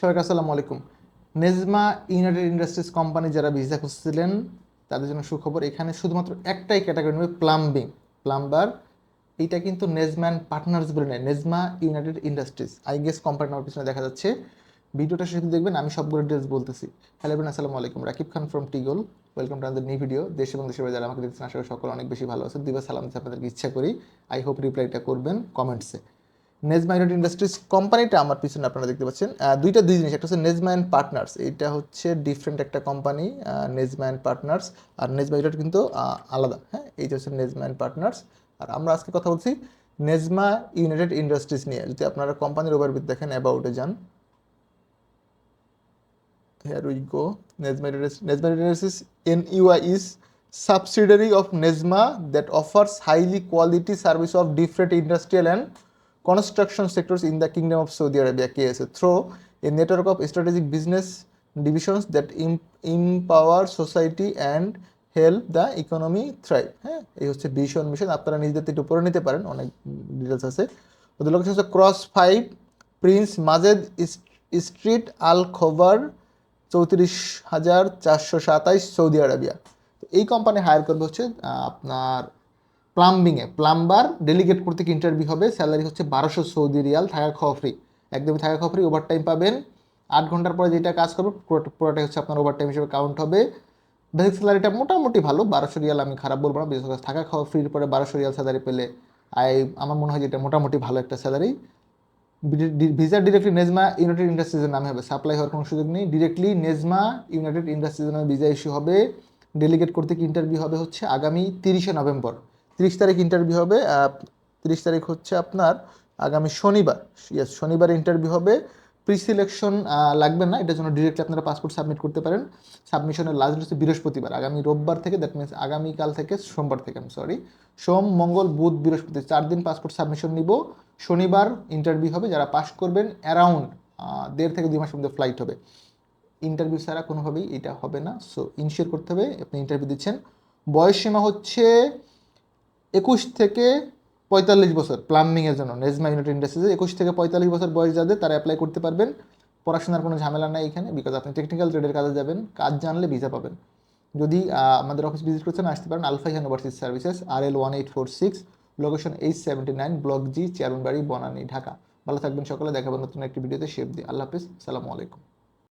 সবাইকে আসসালামু আলাইকুম। নেজমা ইউনাইটেড ইন্ডাস্ট্রিজ কোম্পানি যারা ভিসা খুঁজছিলেন, তাদের জন্য সুখবর, এখানে শুধুমাত্র একটাই ক্যাটাগরি নেবে প্লাম্বিং প্লাম্বার এইটা কিন্তু নেজম্যান পার্টনার্স বলে নেয়, Nesma united industries. I guess company আমার পিছনে দেখা যাচ্ছে। ভিডিওটা শুধু দেখবেন, আমি সবগুলো ডিটেলস বলতেছি। হ্যালো এভরিওয়ান আসসালামু আলাইকুম। Rakib Khan from টিগল welcome to another new video দেশ এবং দেশের বাইরে যারা আমাকে দেখছেন, আশা করি সকল অনেক বেশি ভালো আছে দিবা সালাম আপনাদেরকে ইচ্ছা করি। আই হোপ রিপ্লাইটা করবেন কমেন্টসে নেজমা ইউনাইটেড ইন্ডাস্ট্রিজ কোম্পানিটা আমার পিছনে আপনারা দেখতে পাচ্ছেন। দুইটা দুই জিনিস, একটা হচ্ছে নেজমা অ্যান্ড পার্টনার্স এটা হচ্ছে ডিফারেন্ট একটা কোম্পানি নেজমা অ্যান্ড পার্টনার্স আর নেজ ইউনাইটেড কিন্তু আলাদা হ্যাঁ? এইটা হচ্ছে নেজমা অ্যান্ড পার্টনার্স আর আমরা আজকে কথা বলছি নেজমা ইউনাইটেড ইন্ডাস্ট্রিজ নিয়ে। যদি আপনারা কোম্পানির ওভারভিউ দেখেন অ্যাবাউটে যান। Here we go, Nesma Nesma Industries NUI is subsidiary of Nesma that offers highly quality service of different industrial and construction sectors in the Kingdom of Saudi Arabia KSA through a network of strategic business divisions that empower society and help the economy thrive হ্যাঁ এই হচ্ছে vision mission আপনারা নিজেদের থেকে পড়ে নিতে পারেন অনেক ডিটেলস আছে ওদের লোকেশন হচ্ছে cross five prince Majed street Al Khobar চৌত্রিশ হাজার চারশো সাতাইশ সৌদি আরবিয়া এই কোম্পানি হায়ার করবে হচ্ছে আপনার প্লাম্বিংয়ে, প্লাম্বার ডেলিগেট করতে ইন্টারভিউ হবে? স্যালারি হচ্ছে বারোশো সৌদি রিয়াল, থাকা খাওয়া ফ্রি একদমই থাকা খাওয়া ফ্রি ওভার টাইম পাবেন। আট ঘণ্টার পরে যেটা কাজ করবে পুরোটাই হচ্ছে আপনার ওভার টাইম হিসেবে কাউন্ট হবে। বেসিক স্যালারিটা মোটামুটি ভালো, বারোশো রিয়াল আমি খারাপ বলব না। বিশেষ থাকা খাওয়া ফ্রির পরে বারোশো রিয়াল স্যালারি পেলে আই আমার মনে হয় যে এটা মোটামুটি ভালো একটা salary visa directly Nesma united ইন্ডাস্ট্রিজের নামে হবে। সাপ্লাই হওয়ার কোনো সুযোগ নেই। ডিরেক্টলি নেজমা ইউনাইটেড ইন্ডাস্ট্রিজের নামে ভিসা ইস্যু হবে। ডেলিগেট করতে কি ইন্টারভিউ হবে হচ্ছে আগামী তিরিশে নভেম্বর। তিরিশ তারিখ ইন্টারভিউ হবে তিরিশ তারিখ হচ্ছে আপনার আগামী শনিবার। ইয়েস শনিবার ইন্টারভিউ হবে। প্রি সিলেকশন লাগবে না, এটার জন্য ডিরেক্টলি আপনারা পাসপোর্ট সাবমিট করতে পারেন। সাবমিশনের লাস্ট হচ্ছে বৃহস্পতিবার, আগামী রোববার থেকে দ্যাট মিনস আগামীকাল থেকে, সোমবার থেকে আমি সরি সোম, মঙ্গল, বুধ, বৃহস্পতি, চার দিন পাসপোর্ট সাবমিশন নিব। শনিবার ইন্টারভিউ হবে, যারা পাস করবেন অ্যারাউন্ড দেড় থেকে দুই মাসের মধ্যে ফ্লাইট হবে। ইন্টারভিউ ছাড়া কোনোভাবেই এটা হবে না। সো ইনশিওর করতে হবে, আপনি ইন্টারভিউ দিচ্ছেন। বয়স সীমা হচ্ছে একুশ থেকে পঁয়তাল্লিশ বছর প্লাম্বিংয়ের জন্য নেজমা ইউনিট ইন্ডাস্ট্রিজে একুশ থেকে পঁয়তাল্লিশ বছর বয়স যাদের, তারা অ্যাপ্লাই করতে পারবেন। পড়াশোনার কোনো ঝামেলা নাই এখানে বিকজ আপনি টেকনিক্যাল ট্রেডের কাজে যাবেন, কাজ জানলে ভিসা পাবেন। যদি আমাদের অফিস ভিজিট করছেন, আসতে পারেন Alpha university services R L one eight four six location eight seventy nine block G চেয়ারম্যানবাড়ি Banani Dhaka ভালো থাকবেন সকলে দেখাবেন নতুন একটি ভিডিওতে শেপ দিয়ে। আল্লাহ হাফিজ সালামু আলাইকুম।